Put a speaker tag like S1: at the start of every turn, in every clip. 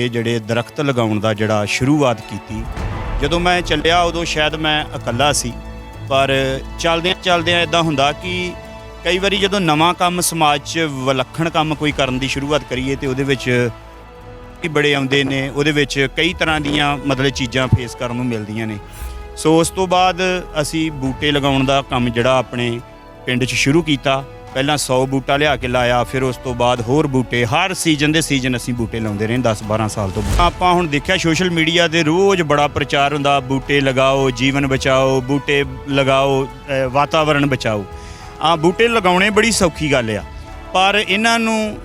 S1: ਇਹ ਜਿਹੜੇ ਦਰਖਤ ਲਗਾਉਣ ਦਾ ਜਿਹੜਾ ਸ਼ੁਰੂਆਤ ਕੀਤੀ। ਜਦੋਂ ਮੈਂ ਚੱਲਿਆ, ਉਦੋਂ ਸ਼ਾਇਦ ਮੈਂ ਇਕੱਲਾ ਸੀ। ਪਰ ਚੱਲਦਿਆਂ ਚੱਲਦਿਆਂ ਇਦਾਂ ਹੁੰਦਾ ਕਿ ਕਈ ਵਾਰੀ ਜਦੋਂ ਨਵਾਂ ਕੰਮ ਸਮਾਜ 'ਚ ਵਿਲੱਖਣ ਕੰਮ ਕੋਈ ਕਰਨ ਦੀ ਸ਼ੁਰੂਆਤ ਕਰੀਏ ਤੇ ਉਹਦੇ ਵਿੱਚ ਹੀ ਬੜੇ ਆਉਂਦੇ ਨੇ, ਉਹਦੇ ਵਿੱਚ ਕਈ ਤਰ੍ਹਾਂ ਦੀਆਂ ਮਤਲਬ ਚੀਜ਼ਾਂ ਫੇਸ ਕਰਨ ਨੂੰ ਮਿਲਦੀਆਂ ਨੇ। ਸੋ ਉਸ ਤੋਂ ਬਾਅਦ ਅਸੀਂ ਬੂਟੇ ਲਗਾਉਣ ਦਾ ਕੰਮ ਜਿਹੜਾ ਆਪਣੇ ਪਿੰਡ 'ਚ ਸ਼ੁਰੂ ਕੀਤਾ। ਪਹਿਲਾਂ 100 ਬੂਟਾ ਲਿਆ ਕੇ ਲਾਇਆ, ਫਿਰ ਉਸ ਤੋਂ ਬਾਅਦ ਹੋਰ ਬੂਟੇ। ਹਰ ਸੀਜ਼ਨ ਦੇ ਸੀਜ਼ਨ ਅਸੀਂ ਬੂਟੇ ਲਾਉਂਦੇ ਰਹੇ 10 12 ਸਾਲ ਤੋਂ। ਆਪਾਂ ਹੁਣ ਦੇਖਿਆ ਸੋਸ਼ਲ ਮੀਡੀਆ ਤੇ ਰੋਜ਼ ਬੜਾ ਪ੍ਰਚਾਰ ਹੁੰਦਾ, ਬੂਟੇ ਲਗਾਓ, ਜੀਵਨ ਬਚਾਓ, ਬੂਟੇ ਲਗਾਓ ਅਹ ਵਾਤਾਵਰਣ ਬਚਾਓ। ਆ ਬੂਟੇ ਲਗਾਉਣੇ ਬੜੀ ਸੌਖੀ ਗੱਲ ਆ। ਪਰ ਇਹਨਾਂ ਨੂੰ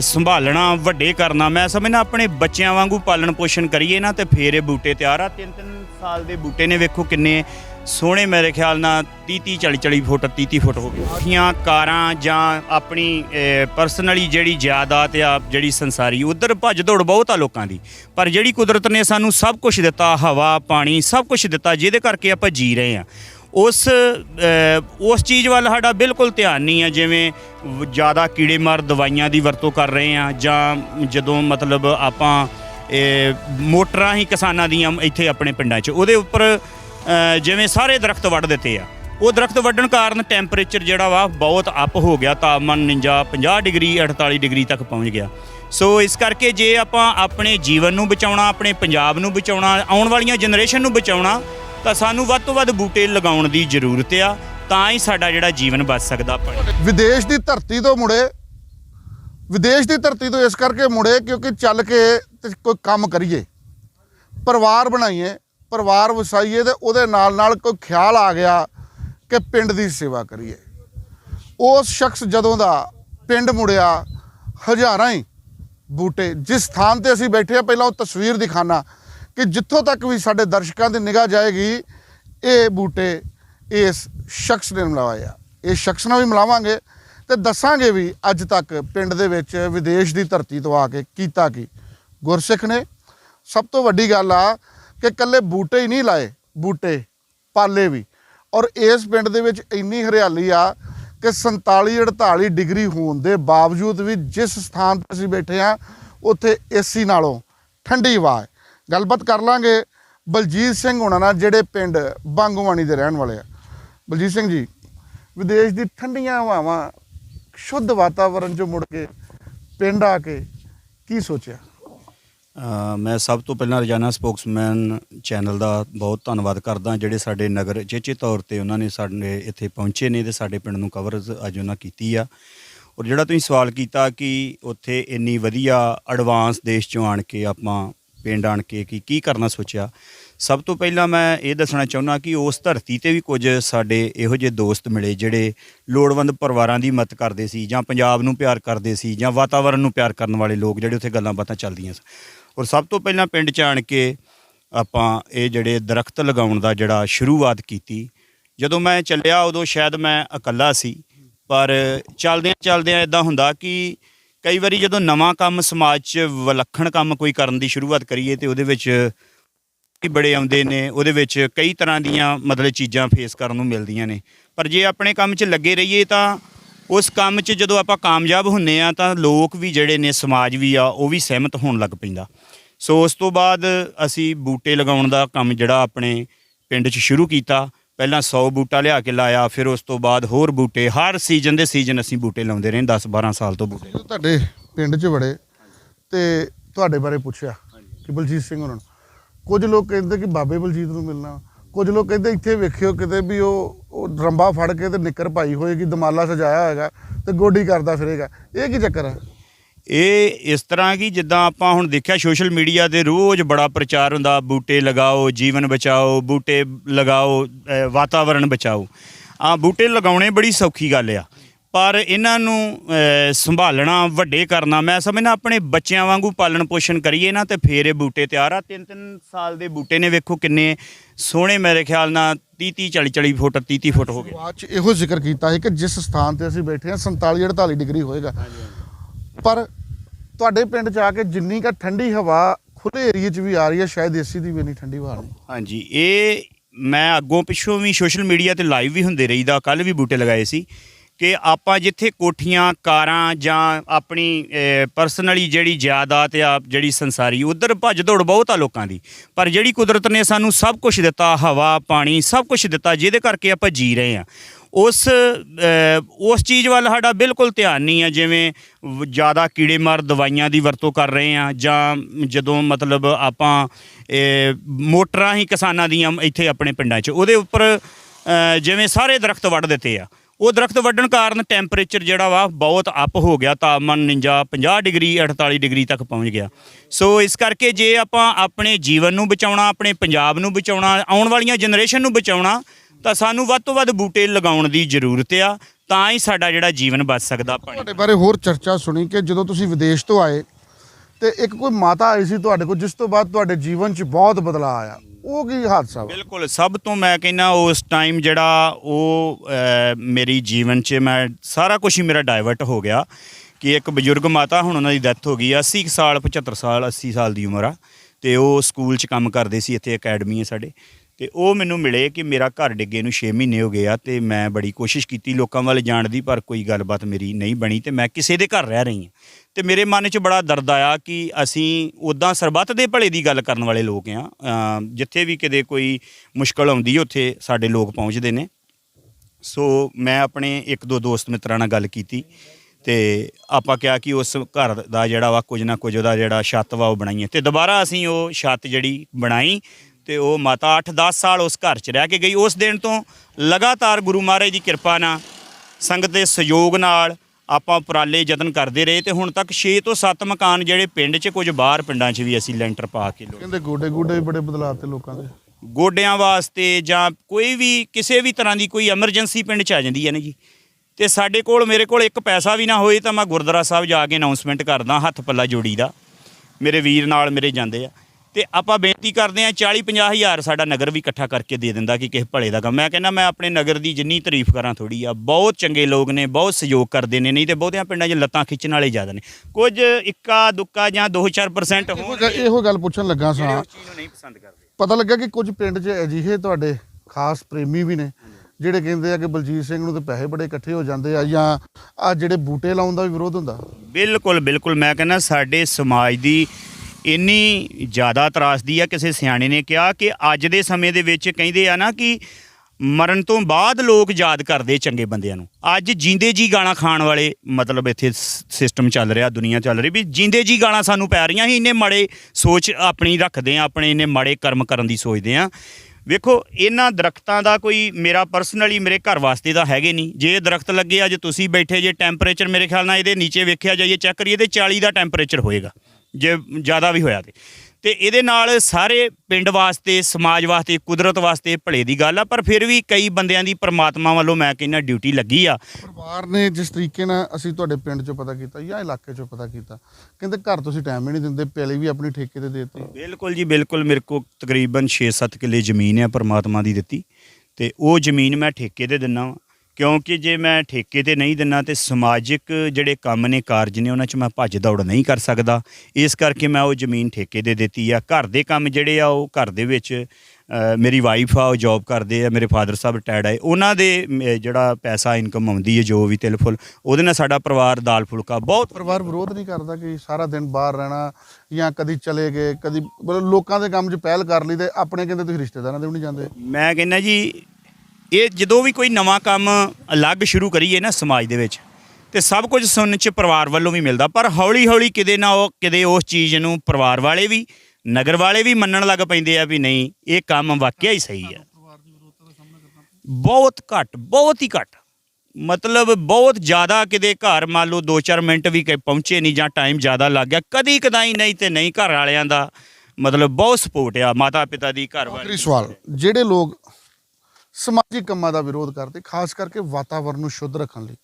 S1: ਸੰਭਾਲਣਾ ਵੱਡੇ ਕਰਨਾ, ਮੈਂ ਸਮਝਣਾ ਆਪਣੇ ਬੱਚਿਆਂ ਵਾਂਗੂ ਪਾਲਣ ਪੋਸ਼ਣ ਕਰੀਏ ਨਾ ਤੇ ਫੇਰ ਇਹ ਬੂਟੇ ਤਿਆਰ ਆ। ਤਿੰਨ ਤਿੰਨ ਸਾਲ ਦੇ ਬੂਟੇ ਨੇ, ਵੇਖੋ ਕਿੰਨੇ ਸੋਹਣੇ ਮੇਰੇ ਖਿਆਲ ਨਾਲ 30 30 40 40 ਫੁੱਟ 30 30 ਫੁੱਟ ਹੋ ਗਏ। ਅੱਖੀਆਂ ਕਾਰਾਂ ਜਾਂ ਆਪਣੀ ਪਰਸਨਲੀ ਜਿਹੜੀ ਜਾਇਦਾਦ ਆ ਜਿਹੜੀ ਸੰਸਾਰੀ ਉਧਰ ਭੱਜ ਦੌੜ ਬਹੁਤ ਆ ਲੋਕਾਂ ਦੀ। ਪਰ ਜਿਹੜੀ ਕੁਦਰਤ ਨੇ ਸਾਨੂੰ ਸਭ ਕੁਝ ਦਿੱਤਾ ਹਵਾ ਪਾਣੀ ਸਭ ਕੁਝ ਦਿੱਤਾ ਜਿਹਦੇ ਕਰਕੇ ਆਪਾਂ ਜੀ ਰਹੇ ਆ ਉਸ ਉਸ ਚੀਜ਼ ਵੱਲ ਸਾਡਾ ਬਿਲਕੁਲ ਧਿਆਨ ਨਹੀਂ ਹੈ ਜਿਵੇਂ ਜ਼ਿਆਦਾ ਕੀੜੇਮਾਰ ਦਵਾਈਆਂ ਦੀ ਵਰਤੋਂ ਕਰ ਰਹੇ ਆ ਜਾਂ ਜਦੋਂ ਮਤਲਬ ਆਪਾਂ ਇਹ, ਮੋਟਰਾਂ ਹੀ ਕਿਸਾਨਾਂ ਦੀਆਂ ਇੱਥੇ ਆਪਣੇ ਪਿੰਡਾਂ 'ਚ ਉਹਦੇ ਉੱਪਰ ਜਿਵੇਂ ਸਾਰੇ ਦਰਖਤ ਵੱਢ ਦਿੱਤੇ ਆ। ਉਹ ਦਰਖਤ ਵੱਢਣ ਕਾਰਨ ਟੈਂਪਰੇਚਰ ਜਿਹੜਾ ਵਾ ਬਹੁਤ ਅਪ ਹੋ ਗਿਆ। ਤਾਪਮਾਨ 49 50 ਡਿਗਰੀ 48 ਡਿਗਰੀ ਤੱਕ ਪਹੁੰਚ ਗਿਆ। ਸੋ ਇਸ ਕਰਕੇ ਜੇ ਆਪਾਂ ਆਪਣੇ ਜੀਵਨ ਨੂੰ ਬਚਾਉਣਾ, ਆਪਣੇ ਪੰਜਾਬ ਨੂੰ ਬਚਾਉਣਾ, ਆਉਣ ਵਾਲੀਆਂ ਜਨਰੇਸ਼ਨ ਨੂੰ ਬਚਾਉਣਾ, ਤਾਂ ਸਾਨੂੰ ਵੱਧ ਤੋਂ ਵੱਧ ਬੂਟੇ ਲਗਾਉਣ ਦੀ ਜ਼ਰੂਰਤ ਆ। ਤਾਂ ਹੀ ਸਾਡਾ ਜਿਹੜਾ ਜੀਵਨ ਬਚ ਸਕਦਾ ਪਰ
S2: ਵਿਦੇਸ਼ ਦੀ ਧਰਤੀ ਤੋਂ ਮੁੜੇ, ਵਿਦੇਸ਼ ਦੀ ਧਰਤੀ ਤੋਂ ਇਸ ਕਰਕੇ ਮੁੜੇ ਕਿਉਂਕਿ ਚੱਲ ਕੇ ਕੋਈ ਕੰਮ ਕਰੀਏ। ਪਰਿਵਾਰ ਬਣਾਈਏ ਪਰਿਵਾਰ ਵਸਾਈਏ ਤੇ ਉਹਦੇ ਨਾਲ ਨਾਲ ਕੋਈ ਖਿਆਲ ਆ ਗਿਆ ਕਿ ਪਿੰਡ ਦੀ ਸੇਵਾ ਕਰੀਏ। ਉਸ ਸ਼ਖਸ ਜਦੋਂ ਦਾ ਪਿੰਡ ਮੁੜਿਆ, ਹਜ਼ਾਰਾਂ ਹੀ ਬੂਟੇ, ਜਿਸ ਸਥਾਨ ਤੇ ਅਸੀਂ ਬੈਠੇ ਆ ਪਹਿਲਾਂ ਉਹ ਤਸਵੀਰ ਦਿਖਾਣਾ ਕਿ ਜਿੱਥੋਂ ਤੱਕ ਵੀ ਸਾਡੇ ਦਰਸ਼ਕਾਂ ਦੀ ਨਿਗਾਹ ਜਾਏਗੀ, ਇਹ ਬੂਟੇ ਇਸ ਸ਼ਖਸ ਨੇ ਮਿਲਾਇਆ ਇਸ ਸ਼ਖਸ ਨਾਲ ਵੀ ਮਿਲਾਵਾਂਗੇ ਤੇ ਦੱਸਾਂਗੇ ਵੀ ਅੱਜ ਤੱਕ ਪਿੰਡ ਦੇ ਵਿੱਚ ਵਿਦੇਸ਼ ਦੀ ਧਰਤੀ ਤੋਂ ਆ ਕੇ ਕੀਤਾ ਕੀ। ਗੁਰਸਿੱਖ ਨੇ, ਸਭ ਤੋਂ ਵੱਡੀ ਗੱਲ ਆ ਕਿ ਕੱਲੇ ਬੂਟੇ ਹੀ ਨਹੀਂ ਲਾਏ, ਬੂਟੇ, ਪਾਲੇ ਵੀ। ਔਰ ਇਸ ਪਿੰਡ ਦੇ ਵਿੱਚ ਇੰਨੀ ਹਰਿਆਲੀ ਆ ਕਿ 47 48 ਡਿਗਰੀ ਹੋਣ ਦੇ ਬਾਵਜੂਦ ਵੀ ਜਿਸ ਸਥਾਨ ਤੇ ਅਸੀਂ ਬੈਠੇ ਆ, ਉੱਥੇ ਏਸੀ ਨਾਲੋਂ ਠੰਡੀ ਹਵਾ ਹੈ। ਗੱਲਬਾਤ ਕਰ ਲਾਂਗੇ ਬਲਜੀਤ ਸਿੰਘ ਹੋਣਾ ਨਾਲ, ਜਿਹੜੇ ਪਿੰਡ ਬਾਂਗੂਵਾਣੀ ਦੇ ਰਹਿਣ ਵਾਲੇ ਆ। ਬਲਜੀਤ ਸਿੰਘ ਜੀ, ਵਿਦੇਸ਼ ਦੀ ਠੰਡੀਆਂ ਹਵਾਵਾਂ, ਸ਼ੁੱਧ ਵਾਤਾਵਰਣ ਚੋਂ ਮੁੜ ਕੇ ਪਿੰਡ ਆ ਕੇ ਕੀ ਸੋਚਿਆ?
S1: ਮੈਂ ਸਭ ਤੋਂ ਪਹਿਲਾਂ ਰੋਜ਼ਾਨਾ ਸਪੋਕਸਮੈਨ ਚੈਨਲ ਦਾ ਬਹੁਤ ਧੰਨਵਾਦ ਕਰਦਾ ਜਿਹੜੇ ਸਾਡੇ ਨਗਰ ਚੇਚੇ ਤੌਰ ਤੇ ਉਹਨਾਂ ਨੇ ਸਾਡੇ ਇੱਥੇ ਪਹੁੰਚੇ ਨੇ ਤੇ ਸਾਡੇ ਪਿੰਡ ਨੂੰ ਕਵਰੇਜ ਅੱਜ ਉਹਨਾਂ ਕੀਤੀ ਆ। ਔਰ ਜਿਹੜਾ ਤੁਸੀਂ ਸਵਾਲ ਕੀਤਾ ਕਿ ਉੱਥੇ ਇੰਨੀ ਵਧੀਆ ਐਡਵਾਂਸ ਦੇਸ਼ ਚੋਂ ਆਣ ਕੇ ਆਪਾਂ ਪਿੰਡ ਆਣ ਕੇ ਕੀ ਕੀ ਕਰਨਾ ਸੋਚਿਆ। ਸਭ ਤੋਂ ਪਹਿਲਾਂ ਮੈਂ ਇਹ ਦੱਸਣਾ ਚਾਹੁੰਦਾ ਕਿ ਉਸ ਧਰਤੀ ਤੇ ਵੀ ਕੁਝ ਸਾਡੇ ਇਹੋ ਜਿਹੇ ਦੋਸਤ ਮਿਲੇ ਜਿਹੜੇ ਲੋੜਵੰਦ ਪਰਿਵਾਰਾਂ ਦੀ ਮਦਦ ਕਰਦੇ ਸੀ ਜਾਂ ਪੰਜਾਬ ਨੂੰ ਪਿਆਰ ਕਰਦੇ ਸੀ ਜਾਂ ਵਾਤਾਵਰਣ ਨੂੰ ਪਿਆਰ ਕਰਨ ਵਾਲੇ ਲੋਕ ਜਿਹੜੇ ਉੱਥੇ ਗੱਲਾਂ ਬਾਤਾਂ ਚੱਲਦੀਆਂ ਸਨ। ਔਰ ਸਭ ਤੋਂ ਪਹਿਲਾਂ ਪਿੰਡ 'ਚ ਆਣ ਕੇ ਆਪਾਂ ਇਹ ਜਿਹੜੇ ਦਰਖਤ ਲਗਾਉਣ ਦਾ ਜਿਹੜਾ ਸ਼ੁਰੂਆਤ ਕੀਤੀ। ਜਦੋਂ ਮੈਂ ਚੱਲਿਆ ਉਦੋਂ ਸ਼ਾਇਦ ਮੈਂ ਇਕੱਲਾ ਸੀ, ਪਰ ਚੱਲਦਿਆਂ ਚੱਲਦਿਆਂ ਇਦਾਂ ਹੁੰਦਾ ਕਿ ਕਈ ਵਾਰੀ ਜਦੋਂ ਨਵਾਂ ਕੰਮ ਸਮਾਜ 'ਚ ਵਿਲੱਖਣ ਕੰਮ ਕੋਈ ਕਰਨ ਦੀ ਸ਼ੁਰੂਆਤ ਕਰੀਏ ਤੇ ਉਹਦੇ ਵਿੱਚ ਹੀ ਬੜੇ ਆਉਂਦੇ ਨੇ, ਉਹਦੇ ਵਿੱਚ ਕਈ ਤਰ੍ਹਾਂ ਦੀਆਂ ਮਤਲਬ ਚੀਜ਼ਾਂ ਫੇਸ ਕਰਨ ਨੂੰ ਮਿਲਦੀਆਂ ਨੇ। ਪਰ ਜੇ ਆਪਣੇ ਕੰਮ 'ਚ ਲੱਗੇ ਰਹੀਏ ਤਾਂ ਉਸ ਕੰਮ 'ਚ ਜਦੋਂ ਆਪਾਂ ਕਾਮਯਾਬ ਹੁੰਨੇ ਆ ਤਾਂ ਲੋਕ ਵੀ ਜਿਹੜੇ ਨੇ, ਸਮਾਜ ਵੀ ਆ, ਉਹ ਵੀ ਸਹਿਮਤ ਹੋਣ ਲੱਗ ਪੈਂਦਾ। ਸੋ ਉਸ ਤੋਂ ਬਾਅਦ ਅਸੀਂ ਬੂਟੇ ਲਗਾਉਣ ਦਾ ਕੰਮ ਜਿਹੜਾ ਆਪਣੇ ਪਿੰਡ 'ਚ ਸ਼ੁਰੂ ਕੀਤਾ। ਪਹਿਲਾਂ 100 ਬੂਟਾ ਲਿਆ ਕੇ ਲਾਇਆ, ਫਿਰ ਉਸ ਤੋਂ ਬਾਅਦ ਹੋਰ ਬੂਟੇ। ਹਰ ਸੀਜ਼ਨ ਦੇ ਸੀਜ਼ਨ ਅਸੀਂ ਬੂਟੇ ਲਾਉਂਦੇ ਰਹੇ 10 12 ਸਾਲ ਤੋਂ ਬੂਟੇ
S2: ਜਦੋਂ ਤੁਹਾਡੇ ਪਿੰਡ 'ਚ ਵੜੇ ਤੇ ਤੁਹਾਡੇ ਬਾਰੇ ਪੁੱਛਿਆ ਕਿ ਬਲਜੀਤ ਸਿੰਘ ਉਹਨਾਂ ਨੂੰ। ਕੁਝ ਲੋਕ ਕਹਿੰਦੇ ਕਿ ਬਾਬੇ ਬਲਜੀਤ ਨੂੰ ਮਿਲਣਾ ਕੁਝ ਲੋਕ ਕਹਿੰਦੇ ਇੱਥੇ ਵੇਖਿਓ ਕਿਤੇ ਵੀ ਉਹ ਉਹ ਡਰੰਬਾ ਫੜ ਕੇ ਤੇ ਨਿੱਕਰ ਪਾਈ ਹੋਏਗੀ ਦਮਾਲਾ ਸਜਾਇਆ ਹੋਏਗਾ ਤੇ ਗੋਡੀ ਕਰਦਾ ਫਿਰੇਗਾ। ਇਹ ਕੀ ਚੱਕਰ ਹੈ
S1: ਇਹ ਇਸ ਤਰ੍ਹਾਂ ਕਿ ਜਿੱਦਾਂ ਆਪਾਂ ਹੁਣ ਦੇਖਿਆ ਸੋਸ਼ਲ ਮੀਡੀਆ ਤੇ ਰੋਜ਼ ਬੜਾ ਪ੍ਰਚਾਰ ਹੁੰਦਾ ਬੂਟੇ ਲਗਾਓ ਜੀਵਨ ਬਚਾਓ ਬੂਟੇ ਲਗਾਓ ਅਹ, ਵਾਤਾਵਰਣ ਬਚਾਓ। ਆ ਬੂਟੇ ਲਗਾਉਣੇ ਬੜੀ ਸੌਖੀ ਗੱਲ ਆ। ਪਰ ਇਹਨਾਂ ਨੂੰ ਸੰਭਾਲਣਾ ਵੱਡੇ ਕਰਨਾ ਮੈਂ ਸਮਝਣਾ ਆਪਣੇ ਬੱਚਿਆਂ ਵਾਂਗੂ ਪਾਲਣ ਪੋਸ਼ਣ ਕਰੀਏ ਨਾ ਤੇ ਫੇਰ ਇਹ ਬੂਟੇ ਤਿਆਰ ਆ। ਤਿੰਨ ਤਿੰਨ ਸਾਲ ਦੇ ਬੂਟੇ ਨੇ ਵੇਖੋ ਕਿੰਨੇ ਸੋਹਣੇ ਮੇਰੇ ਖਿਆਲ ਨਾਲ 30 30 40 40 ਫੁੱਟ 30 30 ਫੁੱਟ ਹੋ ਗਏ।
S2: ਬਾਅਦ 'ਚ ਇਹੋ ਜ਼ਿਕਰ ਕੀਤਾ ਹੈ ਕਿ ਜਿਸ ਸਥਾਨ ਤੇ ਅਸੀਂ ਬੈਠੇ ਹਾਂ 47 48 ਡਿਗਰੀ ਹੋਏਗਾ। ਪਰ ਤੁਹਾਡੇ ਪਿੰਡ 'ਚ ਆ ਕੇ ਜਿੰਨੀ ਕਾ ਠੰਡੀ ਹਵਾ ਖੁੱਲੇ ਏਰੀਏ 'ਚ ਵੀ ਆ ਰਹੀ ਹੈ ਸ਼ਾਇਦ ਏਸੀ ਦੀ ਵੀ ਨਹੀਂ ਠੰਡੀ ਹਵਾ ਨਹੀਂ।
S1: ਹਾਂਜੀ ਇਹ ਮੈਂ ਅੱਗੋਂ ਪਿੱਛੋਂ ਵੀ ਸੋਸ਼ਲ ਮੀਡੀਆ ਤੇ ਲਾਈਵ ਵੀ ਹੁੰਦੇ ਰਹੀਦਾ ਕੱਲ ਵੀ ਬੂਟੇ ਲਗਾਏ ਸੀ। ਕਿ ਆਪਾਂ ਜਿੱਥੇ ਕੋਠੀਆਂ, ਕਾਰਾਂ ਜਾਂ ਆਪਣੀ ਪਰਸਨਲੀ ਜਿਹੜੀ ਜਾਇਦਾਦ ਆ, ਜਿਹੜੀ ਸੰਸਾਰੀ, ਉਧਰ ਭੱਜ ਦੌੜ ਬਹੁਤ ਆ ਲੋਕਾਂ ਦੀ। ਪਰ ਜਿਹੜੀ ਕੁਦਰਤ ਨੇ ਸਾਨੂੰ ਸਭ ਕੁਝ ਦਿੱਤਾ, ਹਵਾ, ਪਾਣੀ, ਸਭ ਕੁਝ ਦਿੱਤਾ, ਜਿਹਦੇ ਕਰਕੇ ਆਪਾਂ ਜੀ ਰਹੇ ਆ। ਉਸ ਉਸ ਚੀਜ਼ ਵੱਲ ਸਾਡਾ ਬਿਲਕੁਲ ਧਿਆਨ ਨਹੀਂ ਆ, ਜਿਵੇਂ ਜ਼ਿਆਦਾ ਕੀੜੇ ਮਾਰ ਦਵਾਈਆਂ ਦੀ ਵਰਤੋਂ ਕਰ ਰਹੇ ਆ, ਜਾਂ ਜਦੋਂ ਮਤਲਬ ਆਪਾਂ ਮੋਟਰਾਂ ਹੀ ਕਿਸਾਨਾਂ ਦੀਆਂ ਇੱਥੇ ਆਪਣੇ ਪਿੰਡਾਂ 'ਚ, ਉਹਦੇ ਉੱਪਰ ਜਿਵੇਂ ਸਾਰੇ ਦਰਖਤ ਵੱਢ ਦਿੱਤੇ ਆ। ਉਹ ਦਰਖਤ ਵੱਢਣ ਕਾਰਨ ਟੈਂਪਰੇਚਰ ਜਿਹੜਾ ਵਾ ਬਹੁਤ ਅਪ ਹੋ ਗਿਆ, ਤਾਪਮਾਨ 49 50 ਡਿਗਰੀ 48 ਡਿਗਰੀ ਤੱਕ ਪਹੁੰਚ ਗਿਆ। ਸੋ ਇਸ ਕਰਕੇ ਜੇ ਆਪਾਂ ਆਪਣੇ ਜੀਵਨ ਨੂੰ ਬਚਾਉਣਾ, ਆਪਣੇ ਪੰਜਾਬ ਨੂੰ ਬਚਾਉਣਾ, ਆਉਣ ਵਾਲੀਆਂ ਜਨਰੇਸ਼ਨ ਨੂੰ ਬਚਾਉਣਾ, ਤਾਂ ਸਾਨੂੰ ਵੱਧ ਤੋਂ ਵੱਧ ਬੂਟੇ ਲਗਾਉਣ ਦੀ ਜ਼ਰੂਰਤ ਆ, ਤਾਂ ਹੀ ਸਾਡਾ ਜਿਹੜਾ ਜੀਵਨ ਬਚ ਸਕਦਾ ਪਾਣੀ
S2: ਤੁਹਾਡੇ ਬਾਰੇ ਹੋਰ ਚਰਚਾ ਸੁਣੀ ਕਿ ਜਦੋਂ ਤੁਸੀਂ ਵਿਦੇਸ਼ ਤੋਂ ਆਏ, ਤੇ ਇੱਕ ਕੋਈ ਮਾਤਾ ਆਈ ਸੀ ਤੁਹਾਡੇ ਕੋਲ, ਜਿਸ ਤੋਂ ਬਾਅਦ ਤੁਹਾਡੇ ਜੀਵਨ 'ਚ ਬਹੁਤ ਬਦਲਾਅ ਆਇਆ। ਉਹ ਕੀ ਹਾਦਸਾ ਵਾ?
S1: ਬਿਲਕੁਲ ਸਭ ਤੋਂ ਮੈਂ ਕਹਿੰਦਾ ਉਸ ਟਾਈਮ ਜਿਹੜਾ ਉਹ ਅ, ਮੇਰੀ ਜੀਵਨ 'ਚ ਮੈਂ ਸਾਰਾ ਕੁਝ ਹੀ ਮੇਰਾ ਡਾਇਵਰਟ ਹੋ ਗਿਆ ਕਿ ਇੱਕ ਬਜ਼ੁਰਗ ਮਾਤਾ ਹੁਣ ਉਹਨਾਂ ਦੀ ਡੈਥ ਹੋ ਗਈ ਆ 80 ਕੁ ਸਾਲ 75 ਸਾਲ 80 ਸਾਲ ਦੀ ਉਮਰ ਆ ਤੇ ਉਹ ਸਕੂਲ 'ਚ ਕੰਮ ਕਰਦੇ ਸੀ ਇੱਥੇ ਅਕੈਡਮੀ ਹੈ ਸਾਡੇ। ਤੇ ਉਹ ਮੈਨੂੰ ਮਿਲੇ ਕਿ ਮੇਰਾ ਘਰ ਡਿੱਗੇ ਨੂੰ 6 ਮਹੀਨੇ ਹੋ ਗਏ ਆ ਤੇ ਮੈਂ ਬੜੀ ਕੋਸ਼ਿਸ਼ ਕੀਤੀ ਲੋਕਾਂ ਵੱਲ ਜਾਣ ਦੀ ਪਰ ਕੋਈ ਗੱਲਬਾਤ ਮੇਰੀ ਨਹੀਂ ਬਣੀ ਤੇ ਮੈਂ ਕਿਸੇ ਦੇ ਘਰ ਰਹਿ ਰਹੀ ਹਾਂ। ਤੇ ਮੇਰੇ ਮਨ 'ਚ ਬੜਾ ਦਰਦ ਆਇਆ ਕਿ ਅਸੀਂ ਉਦਾਂ ਸਰਬੱਤ ਦੇ ਭਲੇ ਦੀ ਗੱਲ ਕਰਨ ਵਾਲੇ ਲੋਕ ਆ ਜਿੱਥੇ ਵੀ ਕਿਤੇ ਕੋਈ ਮੁਸ਼ਕਲ ਆਉਂਦੀ, ਉੱਥੇ ਸਾਡੇ ਲੋਕ ਪਹੁੰਚਦੇ ਨੇ। ਸੋ ਮੈਂ ਆਪਣੇ ਇੱਕ ਦੋ ਦੋਸਤ ਮਿੱਤਰਾਂ ਨਾਲ ਗੱਲ ਕੀਤੀ ਤੇ ਆਪਾਂ ਕਿਹਾ ਕਿ ਉਸ ਘਰ ਦਾ ਜਿਹੜਾ ਵਾ ਕੁਝ ਨਾ ਕੁਝ ਉਹਦਾ ਜਿਹੜਾ ਛੱਤ ਵਾ ਉਹ ਬਣਾਈਏ। ਤੇ ਦੁਬਾਰਾ ਅਸੀਂ ਉਹ ਛੱਤ ਜਿਹੜੀ ਬਣਾਈ ਤੇ ਉਹ ਮਾਤਾ 8-10 ਸਾਲ ਉਸ ਘਰ 'ਚ ਰਹਿ ਕੇ ਗਈ। ਉਸ ਦਿਨ ਤੋਂ ਲਗਾਤਾਰ ਗੁਰੂ ਮਹਾਰਾਜ ਦੀ ਕਿਰਪਾ ਨਾਲ ਸੰਗਤ ਦੇ ਸਹਿਯੋਗ ਨਾਲ ਆਪਾਂ ਉਪਰਾਲੇ ਯਤਨ ਕਰਦੇ ਰਹੇ ਤੇ ਹੁਣ ਤੱਕ 6 ਤੋਂ 7 ਮਕਾਨ ਜਿਹੜੇ ਪਿੰਡ 'ਚ ਕੁਝ ਬਾਹਰ ਪਿੰਡਾਂ 'ਚ ਵੀ ਅਸੀਂ ਲੈਂਟਰ ਪਾ ਕੇ ਲੋ
S2: ਕਹਿੰਦੇ ਗੋਡੇ ਗੋਡੇ ਵੀ ਬੜੇ ਬਦਲਾਅ ਤੇ ਲੋਕਾਂ ਦੇ।
S1: ਗੋਡਿਆਂ ਵਾਸਤੇ ਜਾਂ ਕੋਈ ਵੀ ਕਿਸੇ ਵੀ ਤਰ੍ਹਾਂ ਦੀ ਕੋਈ ਐਮਰਜੈਂਸੀ ਪਿੰਡ 'ਚ ਆ ਜਾਂਦੀ ਹੈ ਨਾ ਜੀ। ਤੇ ਸਾਡੇ ਕੋਲ ਮੇਰੇ ਕੋਲ ਇੱਕ ਪੈਸਾ ਵੀ ਨਾ ਹੋਏ ਤਾਂ ਮੈਂ ਗੁਰਦੁਆਰਾ ਸਾਹਿਬ ਜਾ ਕੇ ਅਨਾਉਂਸਮੈਂਟ ਕਰਦਾ ਹੱਥ ਪੱਲਾ ਜੋੜੀ ਦਾ ਮੇਰੇ ਵੀਰ ਨਾਲ ਮੇਰੇ ਜਾਂਦੇ ਆ। ਤੇ ਆਪਾਂ ਬੇਨਤੀ ਕਰਦੇ ਆ 40 50 ਹਜ਼ਾਰ ਸਾਡਾ ਨਗਰ ਵੀ ਇਕੱਠਾ ਕਰਕੇ ਦੇ ਦਿੰਦਾ ਕਿ ਕਿਸੇ ਭਲੇ ਦਾ ਕੰਮ। ਮੈਂ ਕਹਿੰਦਾ ਮੈਂ ਆਪਣੇ ਨਗਰ ਦੀ ਜਿੰਨੀ ਤਾਰੀਫ ਕਰਾਂ ਥੋੜੀ ਆ ਬਹੁਤ ਚੰਗੇ ਲੋਕ ਨੇ ਬਹੁਤ ਸਹਿਯੋਗ ਕਰਦੇ ਨੇ ਨਹੀਂ ਤੇ ਬਹੁਤਿਆਂ ਪਿੰਡਾਂ 'ਚ ਲੱਤਾਂ ਖਿੱਚਣ ਵਾਲੇ ਜ਼ਿਆਦਾ ਨੇ। ਕੁਝ ਇੱਕਾ ਦੁੱਕਾ ਜਾਂ 2-4%
S2: ਇਹੋ
S1: ਹੋਣ
S2: ਇਹੋ ਗੱਲ ਪੁੱਛਣ ਲੱਗਾ ਸਾਂ।
S1: ਨਹੀਂ ਪਸੰਦ ਕਰਦੇ।
S2: ਪਤਾ ਲੱਗਾ ਕਿ ਕੁਝ ਪਿੰਡ 'ਚ ਅਜਿਹੇ ਤੁਹਾਡੇ ਖਾਸ ਪ੍ਰੇਮੀ ਵੀ ਨੇ ਜਿਹੜੇ ਕਹਿੰਦੇ ਆ ਕਿ ਬਲਜੀਤ ਸਿੰਘ ਨੂੰ ਤੇ ਪੈਸੇ ਬੜੇ ਇਕੱਠੇ ਹੋ ਜਾਂਦੇ ਆ ਜਾਂ ਆ ਜਿਹੜੇ ਬੂਟੇ ਲਾਉਣ ਦਾ ਵੀ ਵਿਰੋਧ ਹੁੰਦਾ?
S1: ਬਿਲਕੁਲ ਬਿਲਕੁਲ। ਮੈਂ ਕਹਿੰਦਾ ਸਾਡੇ ਸਮਾਜ ਦੀ ਇੰਨੀ ਜ਼ਿਆਦਾ ਤਰਾਸਦੀ ਆ, ਕਿਸੇ ਸਿਆਣੇ ਨੇ ਕਿਹਾ ਕਿ ਅੱਜ ਦੇ ਸਮੇਂ ਦੇ ਵਿੱਚ ਕਹਿੰਦੇ ਆ ਨਾ ਕਿ ਮਰਨ ਤੋਂ ਬਾਅਦ ਲੋਕ ਯਾਦ ਕਰਦੇ ਚੰਗੇ ਬੰਦਿਆਂ ਨੂੰ। ਅੱਜ ਜਿੰਦੇ ਜੀ ਗਾਣਾ ਖਾਣ ਵਾਲੇ ਮਤਲਬ ਇੱਥੇ ਸਿਸਟਮ ਚੱਲ ਰਿਹਾ, ਦੁਨੀਆ ਚੱਲ ਰਹੀ ਵੀ ਜਿੰਦੇ ਜੀ ਗਾਣਾ ਸਾਨੂੰ ਪੈ ਰਹੀਆਂ ਸੀ, ਇੰਨੇ ਮਾੜੇ ਸੋਚ ਆਪਣੀ ਰੱਖਦੇ ਆ, ਆਪਣੇ ਇੰਨੇ ਮਾੜੇ ਕਰਮ ਕਰਨ ਦੀ ਸੋਚਦੇ ਆ। ਵੇਖੋ, ਇਹਨਾਂ ਦਰਖਤਾਂ ਦਾ ਕੋਈ ਮੇਰਾ ਪਰਸਨਲੀ ਮੇਰੇ ਘਰ ਵਾਸਤੇ ਤਾਂ ਹੈਗੇ ਨਹੀਂ। ਜੇ ਇਹ ਦਰਖਤ ਲੱਗੇ ਅੱਜ ਤੁਸੀਂ ਬੈਠੇ, ਜੇ ਟੈਂਪਰੇਚਰ ਮੇਰੇ ਖਿਆਲ ਨਾਲ ਇਹਦੇ ਨੀਚੇ ਵੇਖਿਆ ਜਾਈਏ ਚੈੱਕ ਕਰੀਏ ਤੇ 40 ਦਾ ਟੈਂਪਰੇਚਰ ਹੋਏਗਾ। ਜੇ ਜ਼ਿਆਦਾ ਵੀ ਹੋਇਆ ਤੇ। ਤੇ ਇਹਦੇ ਨਾਲ ਸਾਰੇ ਪਿੰਡ ਵਾਸਤੇ ਸਮਾਜ ਵਾਸਤੇ ਕੁਦਰਤ ਵਾਸਤੇ ਭਲੇ ਦੀ ਗੱਲ ਆ ਪਰ ਫਿਰ ਵੀ ਕਈ ਬੰਦਿਆਂ ਦੀ ਪ੍ਰਮਾਤਮਾ ਵੱਲੋਂ ਮੈਂ ਕਹਿੰਦਾ ਡਿਊਟੀ ਲੱਗੀ ਆ।
S2: ਪਰਿਵਾਰ ਨੇ ਜਿਸ ਤਰੀਕੇ ਨਾਲ ਅਸੀਂ ਤੁਹਾਡੇ ਪਿੰਡ 'ਚੋਂ ਪਤਾ ਕੀਤਾ ਜਾਂ ਇਲਾਕੇ 'ਚੋਂ ਪਤਾ ਕੀਤਾ ਕਹਿੰਦੇ ਘਰ ਤੁਸੀਂ ਟਾਈਮ ਹੀ ਨਹੀਂ ਦਿੰਦੇ ਪਹਿਲੇ ਵੀ ਆਪਣੀ ਠੇਕੇ ਤੇ ਦੇਤੀ।
S1: ਬਿਲਕੁਲ ਜੀ ਬਿਲਕੁਲ। ਮੇਰੇ ਕੋਲ ਤਕਰੀਬਨ 6-7 ਕਿੱਲੇ ਜ਼ਮੀਨ ਹੈ ਪਰਮਾਤਮਾ ਦੀ ਦਿੱਤੀ ਤੇ ਉਹ ਜ਼ਮੀਨ ਮੈਂ ਠੇਕੇ ਤੇ ਦਿੰਨਾ ਵਾਂ। ਕਿਉਂਕਿ ਜੇ ਮੈਂ ਠੇਕੇ ਤੇ ਨਹੀਂ ਦਿੰਨਾ ਤੇ ਸਮਾਜਿਕ ਜਿਹੜੇ ਕੰਮ ਨੇ ਕਾਰਜ ਨੇ ਉਹਨਾਂ 'ਚ ਮੈਂ ਭੱਜ ਦੌੜ ਨਹੀਂ ਕਰ ਸਕਦਾ। ਇਸ ਕਰਕੇ ਮੈਂ ਉਹ ਜ਼ਮੀਨ ਠੇਕੇ ਤੇ ਦਿੱਤੀ ਆ। ਘਰ ਦੇ ਕੰਮ ਜਿਹੜੇ ਆ ਉਹ ਘਰ ਦੇ ਵਿੱਚ ਮੇਰੀ ਵਾਈਫ ਆ ਉਹ ਜੌਬ ਕਰਦੇ ਆ ਮੇਰੇ ਫਾਦਰ ਸਾਹਿਬ ਰਿਟਾਇਰਡ ਆਏ ਉਹਨਾਂ ਦੇ ਜਿਹੜਾ ਪੈਸਾ ਇਨਕਮ ਆਉਂਦੀ ਹੈ ਜੋ ਵੀ ਤਿਲ ਫੁੱਲ ਉਹਦੇ ਨਾਲ ਸਾਡਾ ਪਰਿਵਾਰ ਦਾਲ ਫੁਲਕਾ ਬਹੁਤ
S2: ਪਰਿਵਾਰ ਵਿਰੋਧ ਨਹੀਂ ਕਰਦਾ ਕਿ ਸਾਰਾ ਦਿਨ ਬਾਹਰ ਰਹਿਣਾ ਜਾਂ ਕਦੀ ਚਲੇ ਗਏ ਕਦੀ ਲੋਕਾਂ ਦੇ ਕੰਮ 'ਚ ਪਹਿਲ ਕਰ ਲਈ ਤੇ ਆਪਣੇ ਕਹਿੰਦੇ ਤੁਸੀਂ ਰਿਸ਼ਤੇਦਾਰਾਂ ਦੇ ਵੀ ਨਹੀਂ ਜਾਂਦੇ।
S1: ਮੈਂ ਕਹਿੰਦਾ ਜੀ ਇਹ ਜਦੋਂ ਵੀ ਕੋਈ ਨਵਾਂ ਕੰਮ ਅਲੱਗ ਸ਼ੁਰੂ ਕਰੀਏ ਨਾ ਸਮਾਜ ਦੇ ਵਿੱਚ, ਤੇ ਸਭ ਕੁਝ ਸੁਣਨ ਚ ਪਰਿਵਾਰ ਵੱਲੋਂ ਵੀ ਮਿਲਦਾ, ਪਰ ਹੌਲੀ ਹੌਲੀ ਕਿਤੇ ਨਾ ਉਹ, ਕਿਤੇ ਉਸ ਚੀਜ਼ ਨੂੰ ਪਰਿਵਾਰ ਵਾਲੇ ਵੀ, ਨਗਰ ਵਾਲੇ ਵੀ ਮੰਨਣ ਲੱਗ ਪੈਂਦੇ ਆ ਵੀ ਨਹੀਂ, ਇਹ ਕੰਮ ਵਾਕਿਆ ਹੀ ਸਹੀ ਹੈ। ਬਹੁਤ ਘੱਟ, ਬਹੁਤ ਹੀ ਘੱਟ। ਮਤਲਬ ਬਹੁਤ ਜ਼ਿਆਦਾ ਕਿਤੇ ਘਰ ਮੰਨ ਲਓ 2-4 ਮਿੰਟ ਵੀ ਕਿ ਪਹੁੰਚੇ ਨਹੀਂ ਜਾਂ ਟਾਈਮ ਜ਼ਿਆਦਾ ਲੱਗ ਗਿਆ, ਕਦੀ ਕਦਾਈ ਨਹੀਂ ਤੇ ਨਹੀਂ ਘਰ ਵਾਲਿਆਂ ਦਾ ਮਤਲਬ ਬਹੁਤ ਸਪੋਰਟ ਆ ਮਾਤਾ ਪਿਤਾ ਦੀ ਘਰ ਵਾਲੇ
S2: ਸਵਾਲ, ਜਿਹੜੇ ਲੋਕ ਸਮਾਜਿਕ ਕੰਮਾਂ ਦਾ ਵਿਰੋਧ ਕਰਦੇ, ਖਾਸ ਕਰਕੇ ਵਾਤਾਵਰਣ ਨੂੰ ਸ਼ੁੱਧ ਰੱਖਣ ਲਈ।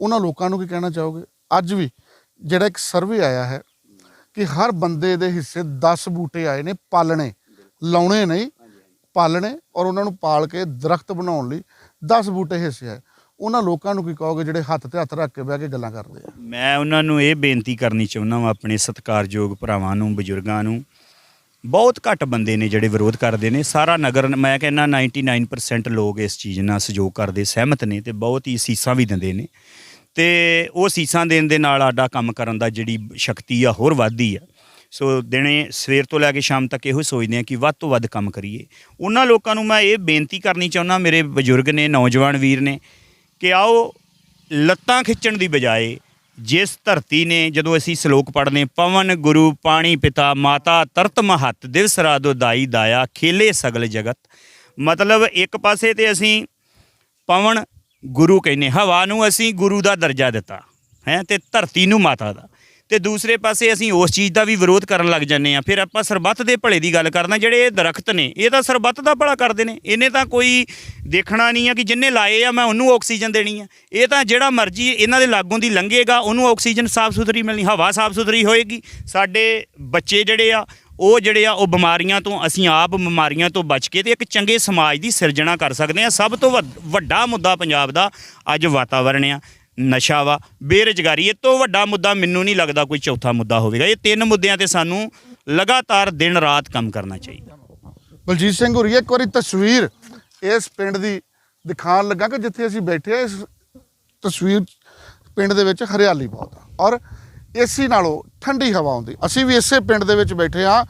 S2: ਉਹਨਾਂ ਲੋਕਾਂ ਨੂੰ ਕੀ ਕਹਿਣਾ ਚਾਹੋਗੇ? ਅੱਜ ਵੀ ਜਿਹੜਾ ਇੱਕ ਸਰਵੇ ਆਇਆ ਹੈ ਕਿ ਹਰ ਬੰਦੇ ਦੇ ਹਿੱਸੇ 10 ਬੂਟੇ ਆਏ ਨੇ ਪਾਲਣੇ। ਲਾਉਣੇ ਨਹੀਂ, ਪਾਲਣੇ ਔਰ ਉਹਨਾਂ ਨੂੰ ਪਾਲ ਕੇ ਦਰਖਤ ਬਣਾਉਣ ਲਈ 10 ਬੂਟੇ ਹਿੱਸੇ ਆਏ। ਉਹਨਾਂ ਲੋਕਾਂ ਨੂੰ ਕੀ ਕਹੋਗੇ ਜਿਹੜੇ ਹੱਥ ਤੇ ਹੱਥ ਰੱਖ ਕੇ ਬਹਿ ਕੇ ਗੱਲਾਂ ਕਰਦੇ ਆ?
S1: ਮੈਂ ਉਹਨਾਂ ਨੂੰ ਇਹ ਬੇਨਤੀ ਕਰਨੀ ਚਾਹੁੰਦਾ ਹਾਂ ਆਪਣੇ ਸਤਿਕਾਰਯੋਗ ਭਰਾਵਾਂ ਨੂੰ, ਬਜ਼ੁਰਗਾਂ ਨੂੰ ਬਹੁਤ ਘੱਟ ਬੰਦੇ ਨੇ ਜਿਹੜੇ ਵਿਰੋਧ ਕਰਦੇ ਨੇ। ਸਾਰਾ ਨਗਰ, ਮੈਂ ਕਹਿੰਦਾ 99% ਲੋਕ ਇਸ ਚੀਜ਼ ਨਾਲ ਸਹਿਯੋਗ ਕਰਦੇ, ਸਹਿਮਤ ਨੇ ਤੇ ਬਹੁਤ ਹੀ ਸੀਸਾਂ ਵੀ ਦਿੰਦੇ ਨੇ। ਤੇ ਉਹ ਸੀਸਾਂ ਦੇਣ ਦੇ ਨਾਲ ਆਡਾ ਕੰਮ ਕਰਨ ਦਾ ਜਿਹੜੀ ਸ਼ਕਤੀ ਆ ਹੋਰ ਵੱਧਦੀ ਆ। ਸੋ ਦਿਨੇ ਸਵੇਰ ਤੋਂ ਲੈ ਕੇ ਸ਼ਾਮ ਤੱਕ ਇਹੋ ਸੋਚਦੇ ਆ ਕਿ ਵੱਧ ਤੋਂ ਵੱਧ ਕੰਮ ਕਰੀਏ। ਉਹਨਾਂ ਲੋਕਾਂ ਨੂੰ ਮੈਂ ਇਹ ਬੇਨਤੀ ਕਰਨੀ ਚਾਹੁੰਦਾ, ਮੇਰੇ ਬਜ਼ੁਰਗ ਨੇ, ਨੌਜਵਾਨ ਵੀਰ ਨੇ ਕਿ ਆਓ ਲੱਤਾਂ ਖਿੱਚਣ ਦੀ ਬਜਾਏ ਜਿਸ ਧਰਤੀ ਨੇ ਜਦੋਂ ਅਸੀਂ ਸ਼ਲੋਕ ਪੜ੍ਹਨੇ ਪਵਨ ਗੁਰੂ ਪਾਣੀ ਪਿਤਾ, ਮਾਤਾ ਤਰਤ ਮਹੱਤ, ਦਿਵਸ ਰਾਦੋ ਦਾਈ ਦਾਇਆ, ਖੇਲੇ ਸਗਲ ਜਗਤ। ਮਤਲਬ ਇੱਕ ਪਾਸੇ ਤੇ ਅਸੀਂ ਪਵਨ ਗੁਰੂ ਕਹਿੰਨੇ ਹਵਾ ਨੂੰ ਅਸੀਂ ਗੁਰੂ ਦਾ ਦਰਜਾ ਦਿੱਤਾ, ਹੈ, ਤੇ ਧਰਤੀ ਨੂੰ ਮਾਤਾ ਦਾ। ਤੇ ਦੂਸਰੇ ਪਾਸੇ ਅਸੀਂ ਉਸ ਚੀਜ਼ ਦਾ ਵੀ ਵਿਰੋਧ ਕਰਨ ਲੱਗ ਜੰਨੇ ਆ ਫਿਰ ਆਪਾਂ ਸਰਬੱਤ ਦੇ ਭਲੇ ਦੀ ਗੱਲ ਕਰਨਾ ਜਿਹੜੇ ਇਹ ਦਰਖਤ ਨੇ, ਇਹ ਤਾਂ ਸਰਬੱਤ ਦਾ ਭਲਾ ਕਰਦੇ ਨੇ। ਇਹਨੇ ਤਾਂ ਕੋਈ ਦੇਖਣਾ ਨਹੀਂ ਆ ਕਿ ਜਿੰਨੇ ਲਾਏ ਆ, ਮੈਂ ਉਹਨੂੰ ਆਕਸੀਜਨ ਦੇਣੀ ਆ। ਇਹ ਤਾਂ ਜਿਹੜਾ ਮਰਜ਼ੀ ਇਹਨਾਂ ਦੇ ਲਾਗੋਂ ਦੀ ਲੰਘੇਗਾ, ਉਹਨੂੰ ਆਕਸੀਜਨ ਸਾਫ਼ ਸੁਥਰੀ ਮਿਲਣੀ, ਹਵਾ ਸਾਫ਼ ਸੁਥਰੀ ਹੋਏਗੀ। ਸਾਡੇ ਬੱਚੇ ਜਿਹੜੇ ਆ, ਉਹ ਜਿਹੜੇ ਆ, ਉਹ ਬਿਮਾਰੀਆਂ ਤੋਂ, ਅਸੀਂ ਆਪ ਬਿਮਾਰੀਆਂ ਤੋਂ ਬਚ ਕੇ ਤੇ ਇੱਕ ਚੰਗੇ ਸਮਾਜ ਦੀ ਸਿਰਜਣਾ ਕਰ ਸਕਦੇ ਆ ਸਭ ਤੋਂ ਵੱਡ- ਵੱਡਾ ਮੁੱਦਾ ਪੰਜਾਬ ਦਾ ਅੱਜ ਵਾਤਾਵਰਣ ਆ। ਨਸ਼ਾ ਵਾ, ਬੇਰੁਜ਼ਗਾਰੀ, ਇਹ ਤੋਂ ਵੱਡਾ ਮੁੱਦਾ ਮੈਨੂੰ ਨਹੀਂ ਲੱਗਦਾ ਕੋਈ ਚੌਥਾ ਮੁੱਦਾ ਹੋਵੇਗਾ। ਇਹ ਤਿੰਨ ਮੁੱਦਿਆਂ ਤੇ ਸਾਨੂੰ ਲਗਾਤਾਰ ਦਿਨ ਰਾਤ ਕੰਮ ਕਰਨਾ ਚਾਹੀਦਾ।
S2: ਬਲਜੀਤ ਸਿੰਘ ਹੋਰੀ, ਇੱਕ ਵਾਰੀ ਤਸਵੀਰ ਇਸ ਪਿੰਡ ਦੀ ਦਿਖਾਉਣ ਲੱਗਾ ਕਿ ਜਿੱਥੇ ਅਸੀਂ ਬੈਠੇ ਆ ਇਸ ਤਸਵੀਰ ਪਿੰਡ ਦੇ ਵਿੱਚ ਹਰਿਆਲੀ ਬਹੁਤ ਆ ਔਰ ਏਸੀ ਨਾਲੋਂ ਠੰਡੀ ਹਵਾ ਆਉਂਦੀ। ਅਸੀਂ ਵੀ ਇਸੇ ਪਿੰਡ ਦੇ ਵਿੱਚ ਬੈਠੇ ਆ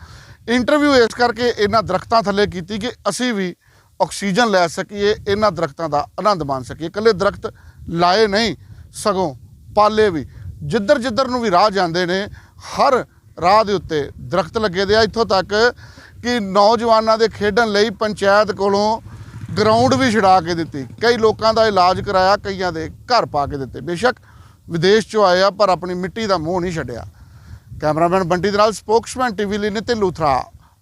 S2: ਇੰਟਰਵਿਊ ਇਸ ਕਰਕੇ ਇਹਨਾਂ ਦਰਖਤਾਂ ਥੱਲੇ ਕੀਤੀ ਕਿ ਅਸੀਂ ਵੀ ਆਕਸੀਜਨ ਲੈ ਸਕੀਏ, ਇਹਨਾਂ ਦਰਖਤਾਂ ਦਾ ਆਨੰਦ ਮਾਣ ਸਕੀਏ। ਇਕੱਲੇ ਦਰਖਤ ਲਾਏ ਨਹੀਂ ਸਗੋਂ ਪਾਲੇ ਵੀ। ਜਿੱਧਰ ਜਿੱਧਰ ਨੂੰ ਵੀ ਰਾਹ ਜਾਂਦੇ ਨੇ, ਹਰ ਰਾਹ ਦੇ ਉੱਤੇ ਦਰਖਤ ਲੱਗੇ ਦੇ ਆ। ਇੱਥੋਂ ਤੱਕ ਕਿ ਨੌਜਵਾਨਾਂ ਦੇ ਖੇਡਣ ਲਈ ਪੰਚਾਇਤ ਕੋਲੋਂ ਗਰਾਊਂਡ ਵੀ ਛਡਾ ਕੇ ਦਿੱਤੀ। ਕਈ ਲੋਕਾਂ ਦਾ ਇਲਾਜ ਕਰਾਇਆ, ਕਈਆਂ ਦੇ ਘਰ ਪਾ ਕੇ ਦਿੱਤੇ। ਬੇਸ਼ੱਕ ਵਿਦੇਸ਼ ਚੋਂ ਆਏ ਆ, ਪਰ ਆਪਣੀ ਮਿੱਟੀ ਦਾ ਮੋਹ ਨਹੀਂ ਛੱਡਿਆ। ਕੈਮਰਾਮੈਨ ਬੰਟੀ ਦੇ ਨਾਲ ਸਪੋਕਸਮੈਨ ਟੀਵੀ ਲਈ ਨਿਤਿਨ ਲੂਥਰਾ।